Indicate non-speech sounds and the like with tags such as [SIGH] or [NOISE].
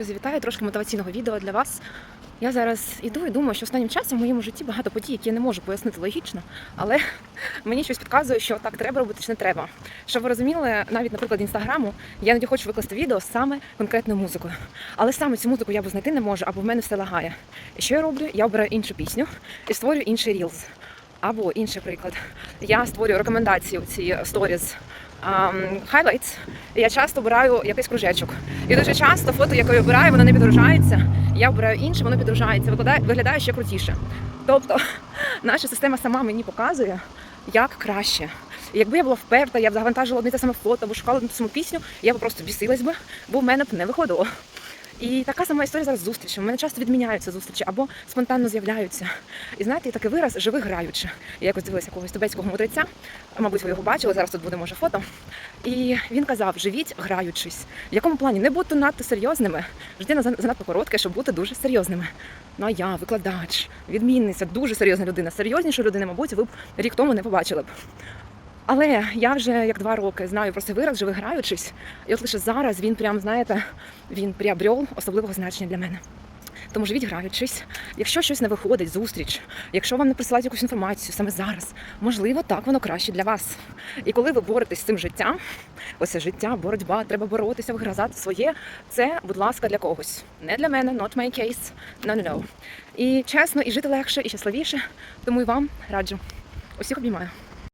Завітаю трошки мотиваційного відео для вас. Я зараз іду і думаю, що останнім часом в моєму житті багато подій, які я не можу пояснити логічно, але [LAUGHS] мені щось підказує, що так треба робити чи не треба. Щоб ви розуміли, навіть, наприклад, інстаграму, я іноді хочу викласти відео саме конкретною музикою. Але саме цю музику я або знайти не можу, або в мене все лагає. І що я роблю? Я обираю іншу пісню і створюю інший рілз. Або інший приклад. Я створюю рекомендації у ці сторіз і я часто обираю якийсь кружечок. І дуже часто фото, яке я обираю, воно не підгружається. Я обираю інше, воно підгружається, викладає, виглядає ще крутіше. Тобто [LAUGHS] наша система сама мені показує, як краще. І якби я була вперта, я б завантажила одне те саме фото або шукала одну саму пісню, я б просто бісилась би, бо в мене б не виходило. І така сама історія зараз з зустрічами. У мене часто відміняються зустрічі або спонтанно з'являються. І знаєте, є такий вираз живи граючи. Я якось дивилася якогось тибетського мудреця, мабуть, ви його бачили, зараз тут буде може фото. І він казав: живіть граючись. В якому плані не будьте надто серйозними. Життя на- занадто коротке, щоб бути дуже серйозними. Ну а я, викладач, відмінниця, дуже серйозна людина. Серйознішу людини, мабуть, ви б рік тому не побачили б. Але я вже як два роки знаю про цей вираз, живи граючись, і от лише зараз він прям, знаєте, він приобрел особливого значення для мене. Тому живіть граючись. Якщо щось не виходить, зустріч, якщо вам не присилають якусь інформацію саме зараз, можливо, так воно краще для вас. І коли ви боретесь з цим життям, оце життя, боротьба, треба боротися, вигризати своє. Це, будь ласка, для когось. Не для мене, not my case. No, no, no. І чесно, і жити легше, і щасливіше. Тому і вам раджу. Усіх обіймаю.